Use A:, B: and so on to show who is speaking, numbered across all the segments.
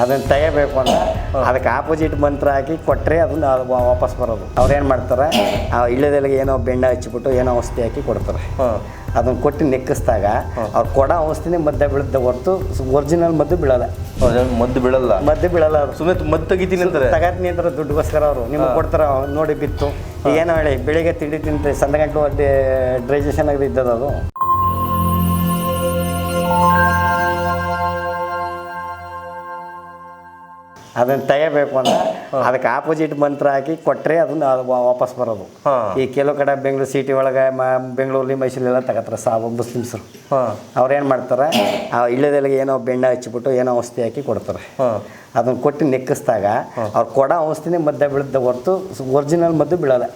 A: ಅದನ್ನ ತೆಗಿಬೇಕು ಅಂತ. ಅದಕ್ಕೆ ಆಪೋಸಿಟ್ ಮಂತ್ರ ಹಾಕಿ ಕೊಟ್ಟರೆ ಅದನ್ನ ಅದು ವಾಪಸ್ ಬರೋದು. ಅವ್ರು ಏನು ಮಾಡ್ತಾರೆ ಆ ಇಳ್ಳೆದೆಲೆಗೆ ಏನೋ ಬೆಣ್ಣೆ ಹಚ್ಚಿಬಿಟ್ಟು ಏನೋ ಔಷಧಿ ಹಾಕಿ ಕೊಡ್ತಾರೆ. ಅದನ್ನು ಕೊಟ್ಟು ನೆಕ್ಕಿಸಿದಾಗ ಅವ್ರು ಕೊಡೋ ಔಷಧಿನೇ ಮದ್ದೆ ಬೀಳುತ್ತೆ ಹೊರತು ಒರಿಜಿನಲ್ ಮದ್ದು ಬೀಳಲ್ಲ.
B: ಮದ್ದು ಬೀಳಲ್ಲ.
A: ಮದ್ದು ಬೀಳಲ್ಲ
B: ಸುಮ್ಮನೆ ಮದ್ದು ತೆಗಿತೀನಿ ಅಂತಾರೆ.
A: ತಗತ್ನಿ ಅಂದ್ರೆ ದುಡ್ಡುಗೋಸ್ಕರ ಅವರು. ನಿಮ್ಗೆ ಕೊಡ್ತಾರ ನೋಡಿ ಬಿತ್ತು. ಏನೋ ಹೇಳಿ ಬೆಳಿಗ್ಗೆ ತಿಂಡಿ ತಿಂತೆ ಸಂದ ಗಂಟು ಡ್ರೈಜೇಷನ್ ಆಗಿ ಇದ್ದದ್ದು ಅದನ್ನ ತೆಗಿಬೇಕು ಅಂತ. ಅದಕ್ಕೆ ಆಪೋಸಿಟ್ ಮಂತ್ರ ಹಾಕಿ ಕೊಟ್ಟರೆ ಅದನ್ನ ವಾಪಸ್ ಬರೋದು. ಈ ಕೆಲವು ಕಡೆ ಬೆಂಗಳೂರು ಸಿಟಿ ಒಳಗೆ ಮ ಬೆಂಗಳೂರಲ್ಲಿ ಮೈಸೂರಲ್ಲೆಲ್ಲ ತಗೋತಾರೆ ಸಾವು ಮುಸ್ಲಿಮ್ಸರು.
B: ಅವ್ರೇನು
A: ಅವ್ರು ಏನು ಮಾಡ್ತಾರೆ ಆ ಇಳ್ಳೆದೆಲೆಗೆ ಏನೋ ಬೆಣ್ಣೆ ಹಚ್ಚಿಬಿಟ್ಟು ಏನೋ ಔಷಧಿ ಹಾಕಿ ಕೊಡ್ತಾರೆ. ಅದನ್ನು ಕೊಟ್ಟು ನೆಕ್ಕಿಸಿದಾಗ ಅವ್ರು ಕೊಡೋ ಔಷಧಿನೇ ಮದ್ದೆ ಬೀಳುತ್ತೆ ಹೊರತು ಒರಿಜಿನಲ್ ಮದ್ದು ಬೀಳಲ್ಲ.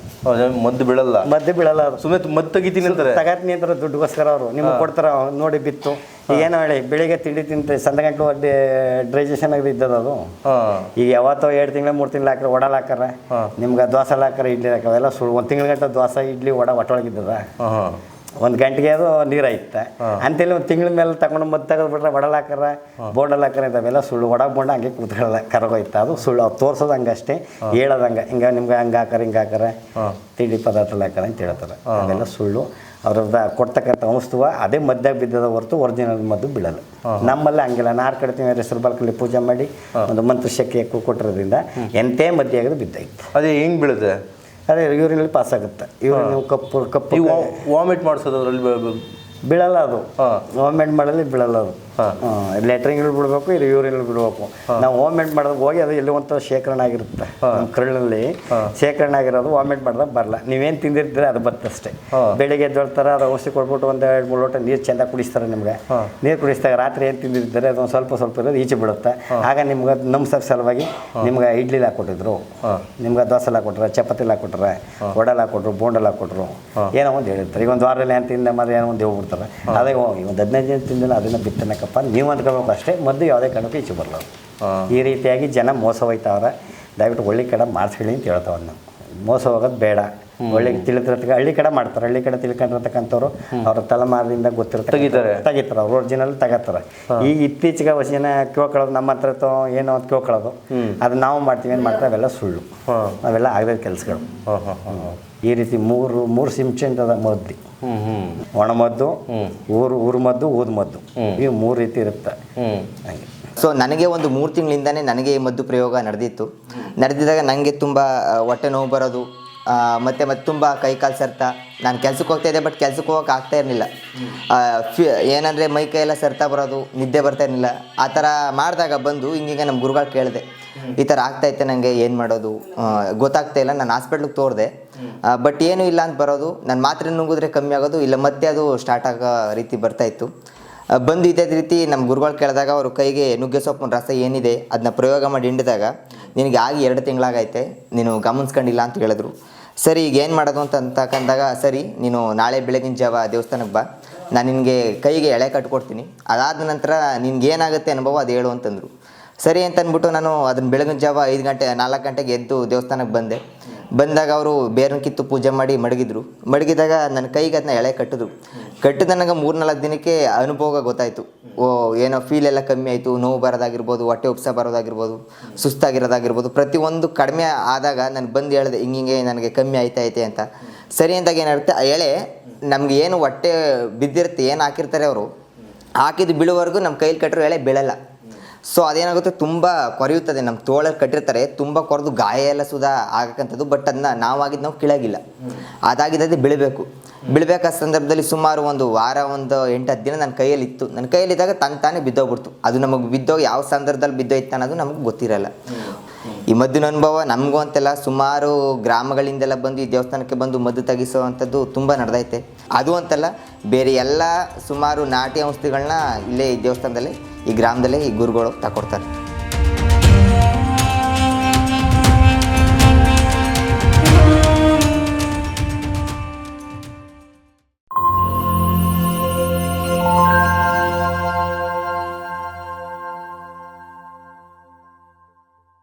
B: ಮದ್ದು ಬೀಳಲ್ಲ.
A: ಮದ್ದು ಬೀಳಲ್ಲ
B: ಸುಮ್ಮನೆ ಮದ್ದು ತೆಗಿತೀನಿ ಅಂತಾರೆ.
A: ತಗತ್ನಿ ಅಂದ್ರೆ ದುಡ್ಡುಗೋಸ್ಕರ ಅವರು. ನಿಮ್ಗೆ ಕೊಡ್ತಾರೆ ನೋಡಿ ಬಿತ್ತು. ಏನೋ ಹೇಳಿ ಬೆಳಿಗ್ಗೆ ತಿಂಡಿ ತಿಂತ ಸಂದ ಗಂಟು ಡ್ರೈಜೇಷನ್ ಆಗಿ ಇದ್ದದ ಅದು. ಈಗ ಯಾವತ್ತೋ ಎರಡು ತಿಂಗಳ ಮೂರು ತಿಂಗಳು ಹಾಕ್ರೆ ಒಡಲ್ ಹಾಕಾರ ನಿಮ್ಗೆ ದೋಸೆ ಹಾಕಾರ ಇಡ್ಲಿ ಹಾಕವೆ ಎಲ್ಲ ಸುಳ್ಳು ಒಂದು ತಿಂಗಳ ಗಂಟೆ ದೋಸೆ ಇಡ್ಲಿ ವಡ ಒಟ್ಟೊಳಗಿದ್ದದ ಒಂದು ಗಂಟೆಗೆ ಅದು ನೀರು ಐತೆ. ಅಂತೇಳಿ ಒಂದು ತಿಂಗಳ ಮೇಲೆ ತಗೊಂಡು ಮತ್ತೆ ತೆಗೆದು ಬಿಟ್ರೆ ಒಡಲ್ ಹಾಕರ ಬೋರ್ಡಲ್ಲಿ ಹಾಕಾರ ಇದಾವೆಲ್ಲ ಸುಳ್ಳು ಒಡ ಬೋಂಡ ಹಂಗೆ ಕೂತ್ಕೊಳ್ಳಲ್ಲ ಕರಗೋಯ್ತು ಅದು ಸುಳ್ಳು ಅವ್ರು ತೋರ್ಸೋದು ಹಂಗೆ ಅಷ್ಟೇ ಹೇಳೋದು ಹಂಗೆ ಹಿಂಗೆ ನಿಮ್ಗೆ ಹಂಗೆ ಹಾಕರ ಹಿಂಗೆ ಹಾಕರ ತಿಂಡಿ ಪದಾರ್ಥ ಹಾಕರ ಅಂತ ಹೇಳ್ತಾರೆ. ಅವೆಲ್ಲ ಸುಳ್ಳು ಅವ್ರದ್ದ ಕೊಡ್ತಕ್ಕಂಥ ಔಷಧವ ಅದೇ ಮದ್ದಾಗ ಬಿದ್ದದ ಹೊರತು ಒರಿಜಿನಲ್ ಮದ್ದು ಬೀಳಲ್ಲ. ನಮ್ಮಲ್ಲಿ ಹಂಗಿಲ್ಲ ನಾರು ಕಡ್ತೀವಿ ಹೆಸರು ಬಾಲ್ಕಲ್ಲಿ ಪೂಜೆ ಮಾಡಿ ಒಂದು ಮಂತ್ರ ಶಕ್ತಿ ಕೊಟ್ಟಿರೋದ್ರಿಂದ ಎಂತೇ ಮದ್ದೆ ಆಗೋದು ಬಿದ್ದಾಯ್ತು
B: ಅದೇ ಹೆಂಗೆ ಬೀಳುತ್ತೆ?
A: ಅದೇ ಯೂರಿನಲ್ಲಿ ಪಾಸ್ ಆಗುತ್ತೆ ಯೂರಿನ್ ಕಪ್ಪು ಕಪ್ಪು
B: ವಾಮಿಟ್ ಮಾಡಿಸೋದು ಅದರಲ್ಲಿ
A: ಬೀಳಲ್ಲ ಅದು.
B: ವಾಮಿಟ್
A: ಮಾಡಲ್ಲಿ ಮಾಡಲಿ ಬೀಳಲ್ಲ ಅದು. ಲೆಟ್ರಿಂಗ್ ಬಿಡಬೇಕು ಇದು ಯೂರಿನ್ ಬಿಡಬೇಕು. ನಾವು ವಾಮಿಟ್ ಮಾಡಿದಾಗ ಹೋಗಿ ಅದು ಎಲ್ಲಿ ಒಂಥರ ಶೇಖರಣೆ ಆಗಿರುತ್ತೆ. ನಮ್ಮ ಕರುಳಲ್ಲಿ ಶೇಖರಣೆ ಆಗಿರೋದು ವಾಮಿಟ್ ಮಾಡಿದಾಗ ಬರಲ್ಲ. ನೀವೇನು ತಿಂದಿರ್ತೀರ ಅದು ಬರ್ತಷ್ಟೇ ಬೆಳಿಗ್ಗೆ ಎದ್ದೊಳ್ತಾರೆ ಅದು ಔಷಧಿ ಕೊಟ್ಬಿಟ್ಟು ಒಂದು ಎರಡು ಮೂರು ಲೋಟ ನೀರು ಚೆಂದ ಕುಡಿಸ್ತಾರೆ ನಿಮಗೆ. ನೀರು ಕುಡಿಸಿದಾಗ ರಾತ್ರಿ ಏನು ತಿಂದಿರ್ತಾರೆ ಅದೊಂದು ಸ್ವಲ್ಪ ಸ್ವಲ್ಪ ಇರೋದು ಈಚೆ ಬಿಡುತ್ತೆ. ಆಗ ನಿಮ್ಗೆ ನಮ್ಮ ಸರ್ ಸಲುವಾಗಿ ನಿಮ್ಗೆ ಇಡ್ಲಿ ಹಾಕ್ಕೊಟ್ಟಿದ್ರು ನಿಮ್ಗೆ ದೋಸೆಲ್ಲ ಹಾಕ್ಕೊಟ್ರೆ ಚಪಾತಿ ಹಾಕ್ಕೊಟ್ರೆ ಒಡಲ್ಲ ಹಾಕ್ಕೊಟ್ರು ಬೋಂಡಲ್ ಹಾಕ್ಕೊಟ್ರು ಏನೋ ಒಂದು ಹೇಳಿರ್ತಾರೆ. ಈಗ ಒಂದು ವಾರದಲ್ಲಿ ಏನು ತಿಂದ ಮತ್ತೆ ಏನೋ ಒಂದು ಹೋಗ್ಬಿಡ್ತಾರೆ ಅದೇ ಹೋಗಿ ಒಂದು ಹದಿನೈದು ದಿನ ತಿಂದಿಲ್ಲ ಅದನ್ನು ಅದನ್ನ ಬಿತ್ತನಕ್ಕಪ್ಪ ನೀವು ಅಂದ್ಕೋಬೇಕು ಅಷ್ಟೇ ಮದ್ದು ಯಾವುದೇ ಕಾರಣಕ್ಕೂ ಈಚೆ ಬರಲ್ಲ. ಈ ರೀತಿಯಾಗಿ ಜನ ಮೋಸ ಹೋಯ್ತಾವ್ರೆ ದಯವಿಟ್ಟು ಒಳ್ಳೆ ಕಡೆ ಮಾಡಿಸ್ಕೊಳ್ಳಿ ಅಂತ ಹೇಳ್ತಾವೆ ನಾವು ಮೋಸ ಹೋಗೋದು ಬೇಡ. ಒಳ್ಳೆ ತಿಳಿದಿರ್ತಕ್ಕ ಹಳ್ಳಿ ಕಡೆ ಮಾಡ್ತಾರೆ ಹಳ್ಳಿ ಕಡೆ ತಿಳ್ಕೊಂಡಿರ್ತಕ್ಕಂಥವ್ರು ಅವ್ರ ತಲೆಮಾರದಿಂದ ಗೊತ್ತಿರ್ತಾರೆ
B: ತೆಗಿತಾರೆ.
A: ತೆಗಿತಾರೆ ಅವ್ರು ಒರಿಜಿನಲ್ ತಗೋತಾರೆ. ಈ ಇತ್ತೀಚೆಗೆ ಹೊಸ ಜನ ಕೇಳ್ಕೊಳ್ಳೋದು ನಮ್ಮ ಹತ್ರ ತೊ ಏನೋ ಅಂತ ಕೇಳ್ಕೊಳ್ಳೋದು ಅದು ನಾವು ಮಾಡ್ತೀವಿ ಏನು ಮಾಡ್ತಾರೆ ಅವೆಲ್ಲ ಸುಳ್ಳು. ಅವೆಲ್ಲ ಆಗದ ಕೆಲಸಗಳು. ಈ ರೀತಿ ಮೂರು ಮೂರು ಸಿಂಚೆಂಟ್ ಅದ ಮದ್ದು ಒಣಮದ್ದು ಊರು ಊರು ಮದ್ದು ಊದು ಮದ್ದು. ಈ ಮೂರು ರೀತಿ ಇರುತ್ತೆ. ಹಂಗೆ.
C: ಸೊ ನನಗೆ ಒಂದು ಮೂರು ತಿಂಗಳಿಂದನೇ ನನಗೆ ಈ ಮದ್ದು ಪ್ರಯೋಗ ನಡೆದಿತ್ತು. ನಡೆದಿದ್ದಾಗ ನನಗೆ ತುಂಬ ಹೊಟ್ಟೆ ನೋವು ಬರೋದು ಮತ್ತೆ ಮತ್ತೆ ತುಂಬ ಕೈ ಕಾಲು ಸರ್ತಾ. ನಾನು ಕೆಲ್ಸಕ್ಕೆ ಹೋಗ್ತಾ ಇದ್ದೆ ಬಟ್ ಕೆಲ್ಸಕ್ಕೆ ಹೋಗಕ್ಕೆ ಆಗ್ತಾ ಇರಲಿಲ್ಲ. ಫ್ಯೂ ಏನಂದರೆ ಮೈ ಕೈ ಎಲ್ಲ ಸೆರ್ತಾ ಬರೋದು, ನಿದ್ದೆ ಬರ್ತಾ ಇರಲಿಲ್ಲ. ಆ ಥರ ಮಾಡಿದಾಗ ಬಂದು ಹಿಂಗೆ ನಮ್ಮ ಗುರುಗಳು ಕೇಳಿದೆ, ಈ ಥರ ಆಗ್ತೈತೆ ನನಗೆ ಏನು ಮಾಡೋದು? ಗೊತ್ತಾಗ್ತಾ ಇಲ್ಲ, ನಾನು ಹಾಸ್ಪಿಟ್ಲಿಗೆ ತೋರಿದೆ. ಬಟ್ ಏನೂ ಇಲ್ಲ ಅಂತ ಬರೋದು, ನಾನು ಮಾತ್ರೆ ನುಂಗಿದ್ರೆ ಕಮ್ಮಿ ಆಗೋದು, ಇಲ್ಲ ಮತ್ತೆ ಅದು ಸ್ಟಾರ್ಟ್ ಆಗೋ ರೀತಿ ಬರ್ತಾಯಿತ್ತು ಬಂದು ಇದೇ ರೀತಿ ನಮ್ಮ ಗುರುಗಳು ಕೇಳಿದಾಗ ಅವರು ಕೈಗೆ ನುಗ್ಗೆ ಸೊಪ್ಪಿನ ರಸ ಏನಿದೆ ಅದನ್ನ ಪ್ರಯೋಗ ಮಾಡಿ ಹಿಂಡಿದಾಗ, ನಿನಗೆ ಆಗಿ ಎರಡು ತಿಂಗಳಾಗೈತೆ, ನೀನು ಗಮನಿಸ್ಕೊಂಡಿಲ್ಲ ಅಂತ ಹೇಳಿದ್ರು. ಸರಿ, ಈಗ ಏನು ಮಾಡೋದು ಅಂತ ಅಂತಕ್ಕಂದಾಗ ಸರಿ, ನೀನು ನಾಳೆ ಬೆಳಗಿನ ಜಾವ ದೇವಸ್ಥಾನಕ್ಕೆ ಬಾ. ನಾನು ನಿನಗೆ ಕೈಗೆ ಎಳೆ ಕಟ್ಕೊಡ್ತೀನಿ. ಅದಾದ ನಂತರ ನಿನ್ಗೆ ಏನಾಗುತ್ತೆ ಅನುಭವ ಅದು ಹೇಳು ಅಂತಂದರು. ಸರಿ ಅಂತ ಅಂದ್ಬಿಟ್ಟು ನಾನು ಅದನ್ನ ಬೆಳಗಿನ ಜಾವ ಐದು ಗಂಟೆ, ನಾಲ್ಕು ಗಂಟೆಗೆ ಎದ್ದು ದೇವಸ್ಥಾನಕ್ಕೆ ಬಂದೆ. ಬಂದಾಗ ಅವರು ಬೇರನ್ನ ಕಿತ್ತು ಪೂಜೆ ಮಾಡಿ ಮಡಗಿದ್ರು. ಮಡಗಿದಾಗ ನನ್ನ ಕೈಗೆ ಅದನ್ನ ಎಳೆ ಕಟ್ಟಿದ್ರು. ಕಟ್ಟಿದ ನನಗೆ ಮೂರ್ನಾಲ್ಕು ದಿನಕ್ಕೆ ಅನುಭವ ಗೊತ್ತಾಯಿತು. ಏನೋ ಫೀಲ್ ಎಲ್ಲ ಕಮ್ಮಿ ಆಯಿತು, ನೋವು ಬರೋದಾಗಿರ್ಬೋದು, ಹೊಟ್ಟೆ ಉಪ್ಸ ಬರೋದಾಗಿರ್ಬೋದು, ಸುಸ್ತಾಗಿರೋದಾಗಿರ್ಬೋದು, ಪ್ರತಿಯೊಂದು ಕಡಿಮೆ ಆದಾಗ ನಾನು ಬಂದು ಹೇಳಿದೆ ಹಿಂಗಿಂಗೆ ನನಗೆ ಕಮ್ಮಿ ಆಯ್ತಾ ಐತೆ ಅಂತ. ಸರಿ ಅಂದಾಗ ಏನಾಗುತ್ತೆ, ಆ ಎಳೆ ನಮ್ಗೆ ಏನು ಹೊಟ್ಟೆ ಬಿದ್ದಿರುತ್ತೆ, ಏನು ಹಾಕಿರ್ತಾರೆ ಅವರು ಹಾಕಿದ್ದು ಬೀಳುವವರೆಗೂ ನಮ್ಮ ಕೈಲಿ ಕಟ್ಟರು ಎಳೆ ಬೀಳಲ್ಲ. ಸೊ ಅದೇನಾಗುತ್ತೆ? ತುಂಬ ಕೊರೆಯುತ್ತದೆ. ನಮ್ಮ ತೋಳಲ್ಲಿ ಕಟ್ಟಿರ್ತಾರೆ. ತುಂಬ ಕೊರೆದು ಗಾಯ ಎಲ್ಲ ಸುಧಾ ಆಗಕ್ಕಂಥದ್ದು ಬಟ್ ಅದನ್ನ ನಾವಾಗಿದ್ದು ನಾವು ಕೀಳಾಗಿಲ್ಲ. ಅದಾಗಿದ್ದು ಬೀಳಬೇಕು. ಬೀಳ್ಬೇಕಾದ ಸಂದರ್ಭದಲ್ಲಿ ಸುಮಾರು ಒಂದು ವಾರ, ಒಂದು ಎಂಟು ಹತ್ತು ದಿನ ನನ್ನ ಕೈಯಲ್ಲಿ ಇತ್ತು ನನ್ನ ಕೈಯಲ್ಲಿದ್ದಾಗ ತನ್ನ ತಾನೇ ಬಿದ್ದೋಗ್ಬಿಡ್ತು. ಅದು ನಮಗೆ ಬಿದ್ದೋಗಿ ಯಾವ ಸಂದರ್ಭದಲ್ಲಿ ಬಿದ್ದೋಯ್ತು ಅನ್ನೋದು ನಮಗೆ ಗೊತ್ತಿರಲ್ಲ. ಈ ಮದ್ದಿನ ಅನುಭವ ನಮಗೂ ಅಂತೆಲ್ಲ ಸುಮಾರು ಗ್ರಾಮಗಳಿಂದೆಲ್ಲ ಬಂದು, ಈ ದೇವಸ್ಥಾನಕ್ಕೆ ಬಂದು ಮದ್ದು ತೆಗಿಸುವಂಥದ್ದು ತುಂಬ ನಡೆದೈತೆ. ಅದು ಅಂತಲ್ಲ, ಬೇರೆ ಎಲ್ಲ ಸುಮಾರು ನಾಟಿ ಔಷಧಿಗಳನ್ನ ಇಲ್ಲೇ ಈ ದೇವಸ್ಥಾನದಲ್ಲೇ ಈ ಗ್ರಾಮದಲ್ಲೇ ಈ ಗುರುಗಳು ತಗೊಡ್ತಾರೆ